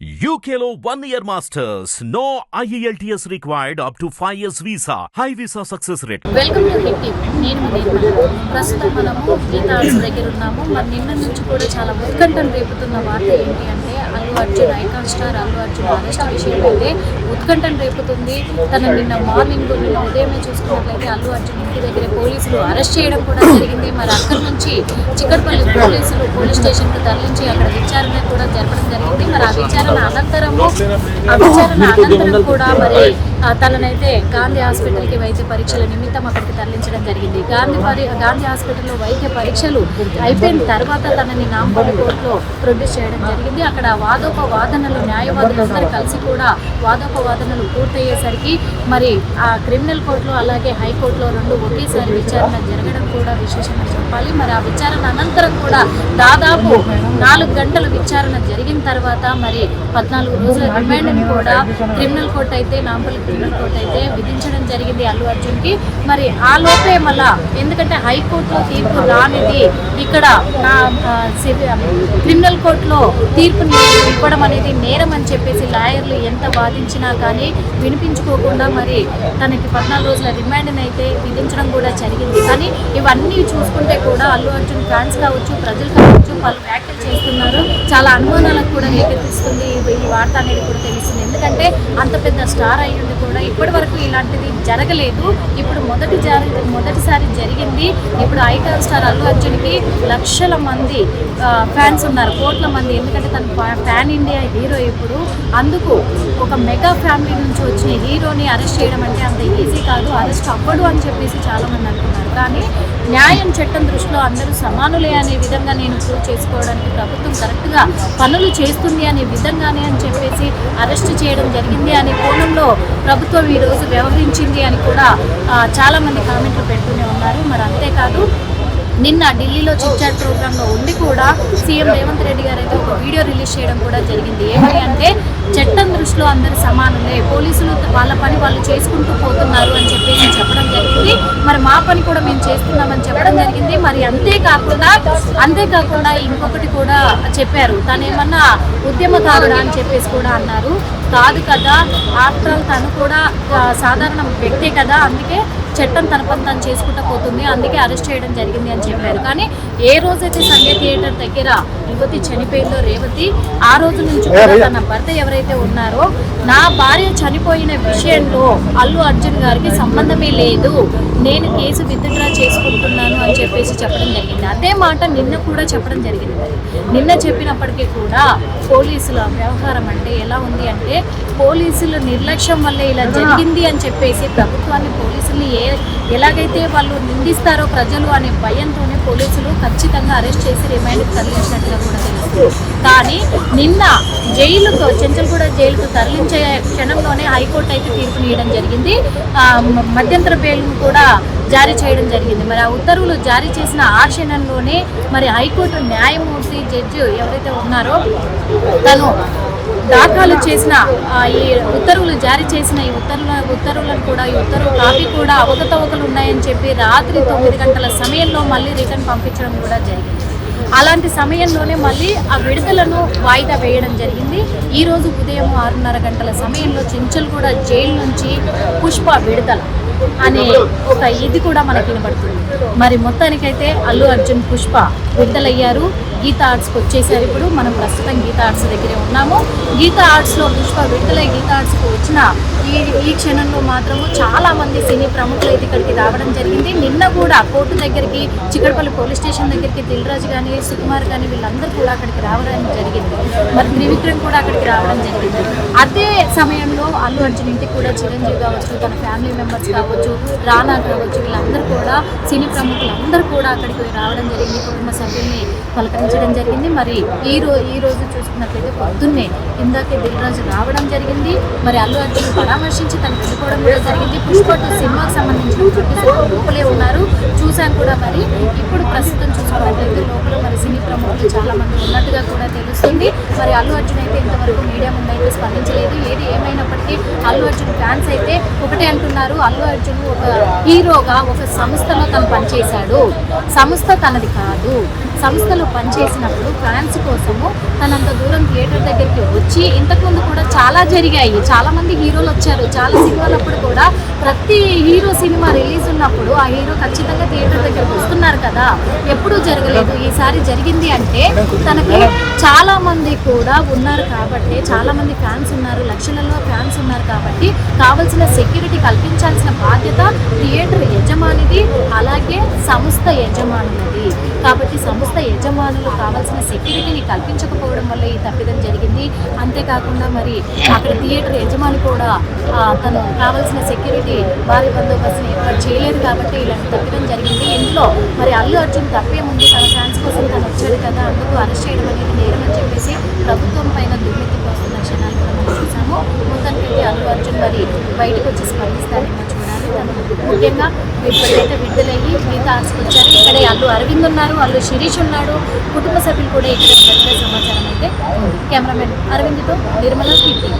యూకేలో one year masters no IELTS required up to five years visa high visa success rate welcome to hit నేను ప్రస్తుతం మనము గీత arts దగ్గర ఉన్నాము. మరి నిన్న నుంచి కూడా చాలా ఉత్కంఠను రేపుతున్న వార్త ఏంటి అంటే Allu Arjun icon star Allu Arjun arrest విషయం అయితే ఉత్కంఠను రేపుతుంది. తన నిన్న మార్నింగ్ నిన్న ఉదయమే చూసుకున్నట్లయితే అల్లు అర్జున్ ఇంటి దగ్గర పోలీసులు అరెస్ట్ చేయడం కూడా జరిగింది. మరి అక్కడి నుంచి చిక్కడపల్లి పోలీసులు పోలీస్ స్టేషన్కి తరలించి అక్కడ విచారణ కూడా జరపడం జరిగింది. మరి ఆ విచారణ అనంతరము అనంతరం కూడా మరి తననైతే గాంధీ హాస్పిటల్కి వైద్య పరీక్షల నిమిత్తం అక్కడికి తరలించడం జరిగింది. గాంధీ పరి గాంధీ హాస్పిటల్లో వైద్య పరీక్షలు అయిపోయిన తర్వాత తనని నాంపల్లి కోర్టులో ప్రొడ్యూస్ చేయడం జరిగింది. అక్కడ వాదోపవాదనలు న్యాయవాదులందరూ కలిసి కూడా వాదోపవాదనలు పూర్తయ్యేసరికి మరి ఆ క్రిమినల్ కోర్టులో అలాగే హైకోర్టులో రెండు ఒకేసారి విచారణ జరగడం కూడా విశేషంగా చెప్పాలి. మరి ఆ విచారణ అనంతరం కూడా దాదాపు నాలుగు గంటల విచారణ జరిగిన తర్వాత మరి పద్నాలుగు రోజుల రిమాండ్ని కూడా క్రిమినల్ కోర్టు అయితే నాంపల్లి కోర్టు అయితే విధించడం జరిగింది అల్లు అర్జున్కి. మరి ఆ లోపే మళ్ళా ఎందుకంటే హైకోర్టులో తీర్పు రానిది ఇక్కడ నా క్రిమినల్ కోర్టులో తీర్పుని ఇవ్వడం అనేది నేరం అని చెప్పేసి లాయర్లు ఎంత వాదించినా కానీ వినిపించుకోకుండా మరి తనకి పద్నాలుగు రోజుల రిమాండ్ని అయితే విధించడం కూడా జరిగింది. కానీ ఇవన్నీ చూసుకుంటే కూడా అల్లు అర్జున్ ఫ్యాన్స్ కావచ్చు ప్రజలు కావచ్చు వాళ్ళు వ్యాఖ్యలు చేస్తున్నారు. చాలా అనుమానాలకు కూడా రేకెత్తిస్తుంది. ఈ- ఈ వార్త అనేది కూడా తెలుస్తుంది ఎందుకంటే అంత పెద్ద స్టార్ అయ్యుండి కూడా ఇప్పటి వరకు ఇలాంటిది జరగలేదు. ఇప్పుడు మొదటి జారి మొదటిసారి జరిగింది. ఇప్పుడు ఐకాన్ స్టార్ అల్లు అర్జున్కి లక్షల మంది ఫ్యాన్స్ ఉన్నారు కోట్ల మంది. ఎందుకంటే తను ఫ్యాన్ ఇండియా హీరో ఇప్పుడు. అందుకు ఒక మెగా ఫ్యామిలీ నుంచి వచ్చిన హీరోని అరెస్ట్ చేయడం అంటే అంత ఈజీ కాదు. అరెస్ట్ అవ్వడు అని చెప్పేసి చాలామంది అనుకున్నారు కానీ న్యాయం చట్టం దృష్టిలో అందరూ సమానులే అనే విధంగా నేను ప్రూవ్ చేసుకోవడానికి ప్రభుత్వం కరెక్ట్గా పనులు చేస్తుంది అనే విధంగానే అని చెప్పేసి అరెస్ట్ చేయడం జరిగింది. అనే కోణంలో ప్రభుత్వం ఈరోజు వ్యవహరించింది అని కూడా చాలామంది కామెంట్లు పెడుతూనే ఉన్నారు. మరి అంతేకాదు నిన్న ఢిల్లీలో చిట్చాట్ ప్రోగ్రాంలో ఉండి కూడా సీఎం రేవంత్ రెడ్డి గారు అయితే ఒక వీడియో రిలీజ్ చేయడం కూడా జరిగింది. ఏమని అంటే చట్టం దృష్టిలో అందరూ సమానులే పోలీసులు వాళ్ళ పని వాళ్ళు చేసుకుంటూ పోతున్నారు అని చెప్పేసి చెప్పడం జరిగింది. మరి మా పని కూడా మేము చేస్తున్నామని చెప్పడం జరిగింది. మరి అంతేకాకుండా అంతేకాకుండా ఇంకొకటి కూడా చెప్పారు. తను ఏమన్నా ఉద్యమకారుడా అని చెప్పేసి కూడా అన్నారు. కాదు కదా ఆఫ్టర్ ఆల్ తను కూడా సాధారణ వ్యక్తే కదా అందుకే చట్టం తన పని తను చేసుకుంటూ పోతుంది అందుకే అరెస్ట్ చేయడం జరిగింది అని చెప్పారు. కానీ ఏ రోజైతే సండే థియేటర్ దగ్గర యువతి చనిపోయిందో రేవతి ఆ రోజు నుంచి కూడా తన భర్త ఎవరైతే ఉన్నారో నా భార్య చనిపోయిన విషయంలో అల్లు అర్జున్ గారికి సంబంధమే లేదు. నేను కేసు విత్డ్రా చేసుకుంటున్నాను అని చెప్పేసి చెప్పడం జరిగింది. అదే మాట నిన్న కూడా చెప్పడం జరిగింది నిన్న చెప్పినప్పటికీ కూడా పోలీసుల వ్యవహారం అంటే ఎలా ఉంది అంటే పోలీసుల నిర్లక్ష్యం వల్లే ఇలా జరిగింది అని చెప్పేసి ప్రభుత్వాన్ని పోలీసుల్ని ఏ ఎలాగైతే వాళ్ళు నిందిస్తారో ప్రజలు అనే భయంతోనే పోలీసులు ఖచ్చితంగా అరెస్ట్ చేసి రిమైండ్కి తరలించినట్టుగా కూడా తెలుస్తుంది. కానీ నిన్న జైలుకు చెంచల్గూడ జైలుకు తరలించే క్షణంలోనే హైకోర్టు అయితే తీర్పునియడం జరిగింది. మధ్యంతర బెయిల్ను కూడా జారీ చేయడం జరిగింది. మరి ఆ ఉత్తర్వులు జారీ చేసిన ఆ క్షణంలోనే మరి హైకోర్టు న్యాయమూర్తి జడ్జి ఎవరైతే ఉన్నారో తను దాఖలు చేసిన ఈ ఉత్తర్వులు జారీ చేసిన ఈ ఉత్తర్వుల ఉత్తర్వులను కూడా ఈ ఉత్తర్వు కాపీ కూడా అవకతవకలు ఉన్నాయని చెప్పి రాత్రి తొమ్మిది గంటల సమయంలో మళ్ళీ రిటర్న్ పంపించడం కూడా జరిగింది. అలాంటి సమయంలోనే మళ్ళీ ఆ విడుదలను వాయిదా వేయడం జరిగింది. ఈ రోజు ఉదయం ఆరున్నర గంటల సమయంలో చెంచల్గూడ జైలు నుంచి పుష్ప విడుదల అనే ఒక ఇది కూడా మనకు వినబడుతుంది. మరి మొత్తానికైతే అల్లు అర్జున్ పుష్ప విడుదలయ్యారు. గీతా ఆర్ట్స్కి వచ్చేసారు ఇప్పుడు. మనం ప్రస్తుతం గీతా ఆర్ట్స్ దగ్గరే ఉన్నాము. గీతా ఆర్ట్స్లో పుష్ప విడుదలై గీతా ఆర్ట్స్కి వచ్చిన ఈ ఈ క్షణంలో మాత్రము చాలా మంది సినీ ప్రముఖులు అయితే ఇక్కడికి రావడం జరిగింది. నిన్న కూడా కోర్టు దగ్గరికి చిక్కడపల్లి పోలీస్ స్టేషన్ దగ్గరికి దిల్రాజు కానీ సుకుమార్ కానీ వీళ్ళందరూ కూడా అక్కడికి రావడం జరిగింది. మరి త్రివిక్రమ్ కూడా అక్కడికి రావడం జరిగింది. అదే సమయంలో అల్లు అర్జున్ ఇంటికి కూడా చిరంజీవి కావచ్చు తన ఫ్యామిలీ మెంబర్స్ కావచ్చు రానా కావచ్చు వీళ్ళందరూ కూడా సినీ ప్రముఖులు అందరూ కూడా అక్కడికి రావడం జరిగింది. కుటుంబ సభ్యుల్ని పలకరించడం జరిగింది. మరి ఈ రోజు ఈ రోజు చూసుకున్నట్లయితే పొద్దున్నే ఇందాకే దిల్రాజు రావడం జరిగింది. మరి అల్లు అర్జున్ పరామర్శించి తను వెళ్ళిపోవడం కూడా జరిగింది. పుష్ప టూ సినిమాకి సంబంధించిన ప్రొడ్యూసర్ లోపలే ఉన్నారు. చూశాను కూడా మరి. ఇప్పుడు ప్రస్తుతం చూసుకున్నట్లయితే లోపల మరి సినీ ప్రముఖులు చాలా మంది ఉన్నట్టుగా కూడా తెలుస్తుంది. మరి అల్లు అర్జున్ అయితే ఇంతవరకు మీడియా ముందు అయితే స్పందించలేదు. ఏది ఏమైనప్పటికీ అల్లు అర్జున్ ఫ్యాన్స్ అయితే ఒకటే అంటున్నారు. అల్లు అర్జున్ ఒక హీరోగా ఒక సంస్థలో తను పనిచేశాడు. సంస్థ తనది కాదు. సంస్థలో పనిచేసినప్పుడు ఫ్యాన్స్ కోసం అంత దూరం థియేటర్ దగ్గరికి వచ్చి ఇంతకుముందు కూడా చాలా జరిగాయి. చాలా మంది హీరోలు వచ్చారు. చాలా సినిమాలప్పుడు కూడా ప్రతి హీరో సినిమా రిలీజ్ ఉన్నప్పుడు ఆ హీరో ఖచ్చితంగా థియేటర్ దగ్గరికి వస్తున్నారు కదా. ఎప్పుడూ జరగలేదు. ఈసారి జరిగింది అంటే తనకి చాలా మంది కూడా ఉన్నారు కాబట్టి చాలా మంది ఫ్యాన్స్ ఉన్నారు. లక్షలలో ఫ్యాన్స్ ఉన్నారు కాబట్టి కావలసిన సెక్యూరిటీ కల్పించాల్సిన బాధ్యత థియేటర్ యజమానిది అలాగే సంస్థ యజమానిది. కాబట్టి సంస్థ యజమానులు కావాల్సిన సెక్యూరిటీని కల్పించకపోవడం వల్ల ఈ తప్పిదం జరిగింది. అంతేకాకుండా మరి అక్కడ థియేటర్ యజమాని కూడా తను కావాల్సిన సెక్యూరిటీ భారీ బందోబస్తుని ఏర్పాటు చేయలేదు కాబట్టి ఇలాంటి తప్పిదం జరిగింది. ఇంట్లో మరి అల్లు అర్జున్ తప్పే ముందు తన ఫ్యాన్స్ కోసం తను వచ్చాడు కదా అందుకు అరెస్ట్ చేయడం అనేది నేరం అని చెప్పేసి ప్రభుత్వం పైన దుర్నీతికి వస్తున్న క్షణాలు కూడా మనం చూసాము. అల్లు అర్జున్ మరి బయటకు వచ్చి స్పందిస్తారేమో ముఖ్యంగా ఇప్పటికైతే విడుదలయ్యి మిగతా వచ్చారు ఇక్కడే అల్లు అరవింద్ ఉన్నారు అల్లు శిరీష్ ఉన్నాడు కుటుంబ సభ్యులు కూడా ఇక్కడ ఉన్నట్టుగా సమాచారం అయితే కెమెరామెన్ అరవింద్తో నిర్మల కీర్తి.